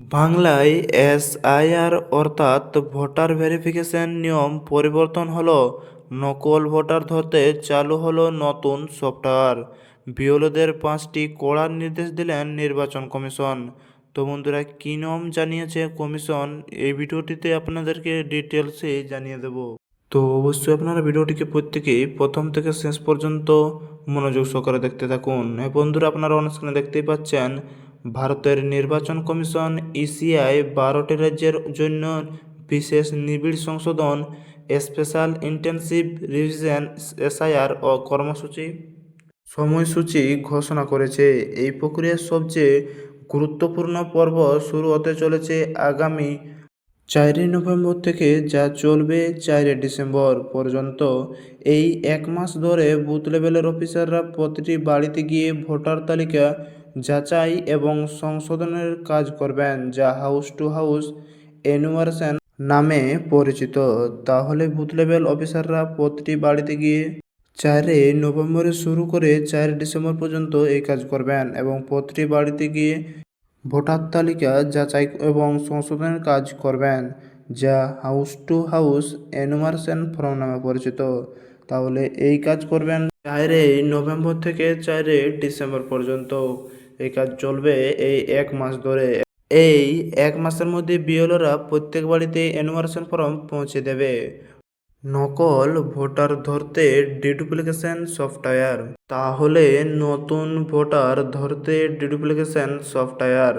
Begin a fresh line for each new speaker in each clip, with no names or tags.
বাংলায় এসআইআর অর্থাৎ voter verification নিয়ম পরিবর্তন হল। নকল ভোটার ধরতে চালু হলো নতুন সফটওয়্যার। বিএলওদের পাঁচটি কড়া নির্দেশ দিলেন নির্বাচন কমিশন। তো বন্ধুরা, কী নিয়ম জানিয়েছে কমিশন? এই ভিডিওটিতে আপনাদেরকে ডিটেলসে জানিয়ে দেব। তো অবশ্যই আপনারা ভিডিওটিকে প্রত্যেকেই প্রথম থেকে শেষ পর্যন্ত মনোযোগ সহকারে দেখতে থাকুন। হ্যাঁ বন্ধুরা, আপনারা অনুষ্ঠানে দেখতেই পাচ্ছেন ভারতের নির্বাচন কমিশন ইসিআই বারোটি রাজ্যের জন্য বিশেষ নিবিড় সংশোধন, স্পেশাল ইন্টেনসিভ রিভিশন, এসআইআর ও কর্মসূচি সময়সূচি ঘোষণা করেছে। এই প্রক্রিয়ার সবচেয়ে গুরুত্বপূর্ণ পর্ব শুরু হতে চলেছে আগামী চারই নভেম্বর থেকে, যা চলবে চারই ডিসেম্বর পর্যন্ত। এই এক মাস ধরে বুথ লেভেলের অফিসাররা প্রতিটি বাড়িতে গিয়ে ভোটার তালিকা যাচাই এবং সংশোধনের কাজ করবেন যা হাউস টু হাউস এনুয়ারেশন নামে পরিচিত। তাহলে বুথ লেভেল অফিসাররা প্রতিটি বাড়িতে গিয়ে চারে নভেম্বরে শুরু করে চার ডিসেম্বর পর্যন্ত এই কাজ করবেন এবং প্রতিটি বাড়িতে গিয়ে ভোটার তালিকা যাচাই এবং সংশোধনের কাজ করবেন, যা house to house enumeration form নামে পরিচিত। তাহলে এই কাজ করবেন চারে নভেম্বর থেকে চারে ডিসেম্বর পর্যন্ত। এই কাজ চলবে এই এক মাস ধরে। এই এক মাসের মধ্যে বিএলওরা প্রত্যেক বাড়িতে এনুমারেশন ফর্ম পৌঁছে দেবে। নকল ভোটার ধরতে ডিডুপ্লিকেশন সফটওয়্যার তাহলে নতুন ভোটার ধরতে ডিডুপ্লিকেশন সফটওয়্যার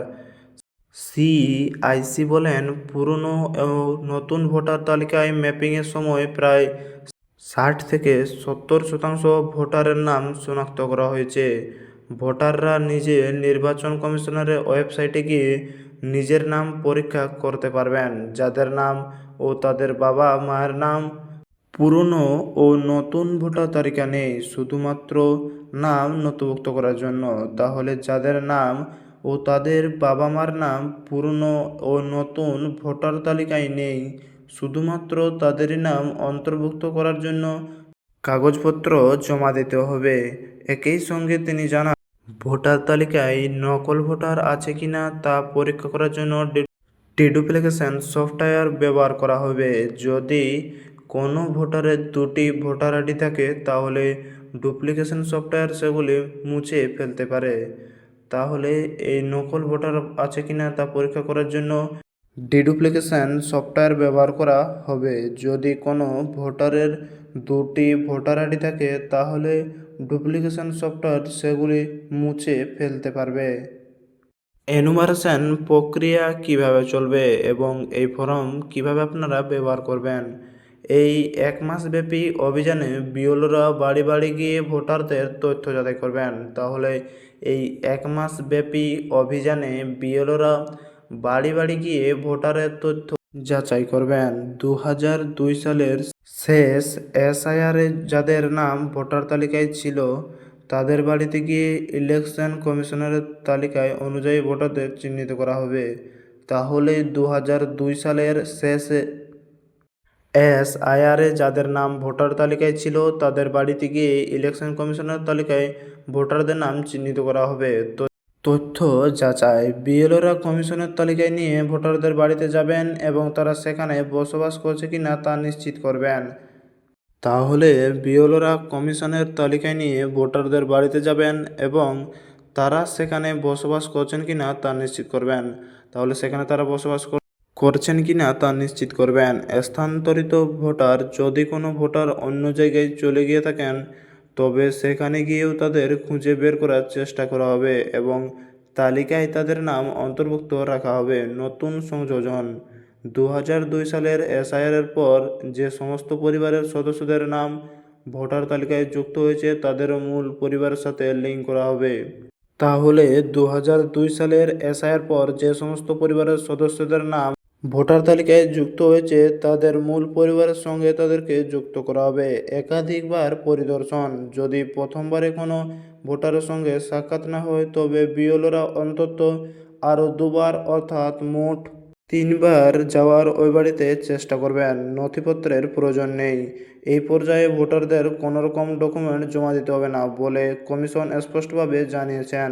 সি সিআইসি বলেন পুরনো ও নতুন ভোটার তালিকায় ম্যাপিংয়ের সময় প্রায় ষাট থেকে সত্তর শতাংশ ভোটারের নাম শনাক্ত করা হয়েছে। ভোটাররা নিজে নির্বাচন কমিশনারের ওয়েবসাইটে গিয়ে নিজের নাম পরীক্ষা করতে পারবেন, যাদের নাম ও তাদের বাবা মায়ের নাম। পুরনো ও নতুন ভোটার তালিকা নেই, শুধুমাত্র নাম নথিভুক্ত করার জন্য। তাহলে যাদের নাম ও তাদের বাবা মার নাম পুরনো ও নতুন ভোটার তালিকায় নেই, শুধুমাত্র তাদেরই নাম অন্তর্ভুক্ত করার জন্য কাগজপত্র জমা দিতে হবে। একই সঙ্গে তিনি জানান ভোটার তালিকায় নকল ভোটার আছে কিনা তা পরীক্ষা করার জন্য ডিডুপ্লিকেশন সফটওয়্যার ব্যবহার করা হবে। যদি কোনো ভোটারের দুটি ভোটার আইডি থাকে, তাহলে ডুপ্লিকেশন সফটওয়্যার সেগুলি মুছে ফেলতে পারে। তাহলে এই নকল ভোটার আছে কিনা তা পরীক্ষা করার জন্য ডিডুপ্লিকেশন সফটওয়্যার ব্যবহার করা হবে। যদি কোনো ভোটারের দুটি ভোটার আইডি থাকে, তাহলে ডুপ্লিকেশন সফটওয়্যার সেগুলি মুছে ফেলতে পারবে। এনুমারেশন প্রক্রিয়া কীভাবে চলবে এবং এই ফর্ম কীভাবে আপনারা ব্যবহার করবেন? এই এক মাস ব্যাপী অভিযানে বিওলরা বাড়ি বাড়ি গিয়ে ভোটারদের তথ্য যাচাই করবেন। তাহলে এই এক মাস ব্যাপী অভিযানে বিওলরা বাড়ি বাড়ি গিয়ে ভোটারের তথ্য যাচাই করবেন। দু হাজার দুই সালের শেষ এসআইআরে যাদের নাম ভোটার তালিকায় ছিল, তাদের বাড়িতে গিয়ে ইলেকশন কমিশনারের তালিকায় অনুযায়ী ভোটারদের চিহ্নিত করা হবে। তাহলে দু হাজার দুই সালের শেষে এসআইআরে যাদের নাম ভোটার তালিকায় ছিল, তাদের বাড়িতে গিয়ে ইলেকশন কমিশনের তালিকায় ভোটারদের নাম চিহ্নিত করা হবে। তো তথ্য যাচাই। বিএলওরা কমিশনের তালিকায় নিয়ে ভোটারদের বাড়িতে যাবেন এবং তারা সেখানে বসবাস করছে কি না তা নিশ্চিত করবেন। তাহলে বিএলওরা কমিশনের তালিকায় নিয়ে ভোটারদের বাড়িতে যাবেন এবং তারা সেখানে বসবাস করছেন কি না তা নিশ্চিত করবেন। তাহলে সেখানে তারা বসবাস করছেন কি না তা নিশ্চিত করবেন। স্থানান্তরিত ভোটার যদি কোনো ভোটার অন্য জায়গায় চলে গিয়ে থাকেন তবে সেখানে গিয়েও তাদের খুঁজে বের করার চেষ্টা করা হবে এবং তালিকায় তাদের নাম অন্তর্ভুক্ত রাখা হবে নতুন সংযোজন। দু দুই সালের এসআইআরের পর যে সমস্ত পরিবারের সদস্যদের নাম ভোটার তালিকায় যুক্ত হয়েছে, তাদের মূল পরিবারের সাথে লিঙ্ক করা হবে। তাহলে দু হাজার দুই সালের এসআইআর পর যে সমস্ত পরিবারের সদস্যদের নাম ভোটার তালিকায় যুক্ত হয়েছে তাদের মূল পরিবারের সঙ্গে তাদেরকে যুক্ত করা হবে। একাধিকবার পরিদর্শন। যদি প্রথমবারে কোনো ভোটারের সঙ্গে সাক্ষাৎ না হয়, তবে বিএলওরা অন্তত আরও দুবার, অর্থাৎ মোট তিনবার যাওয়ার ওই বাড়িতে চেষ্টা করবেন। নথিপত্রের প্রয়োজন নেই। এই পর্যায়ে ভোটারদের কোনোরকম ডকুমেন্ট জমা দিতে হবে না বলে কমিশন স্পষ্টভাবে জানিয়েছেন।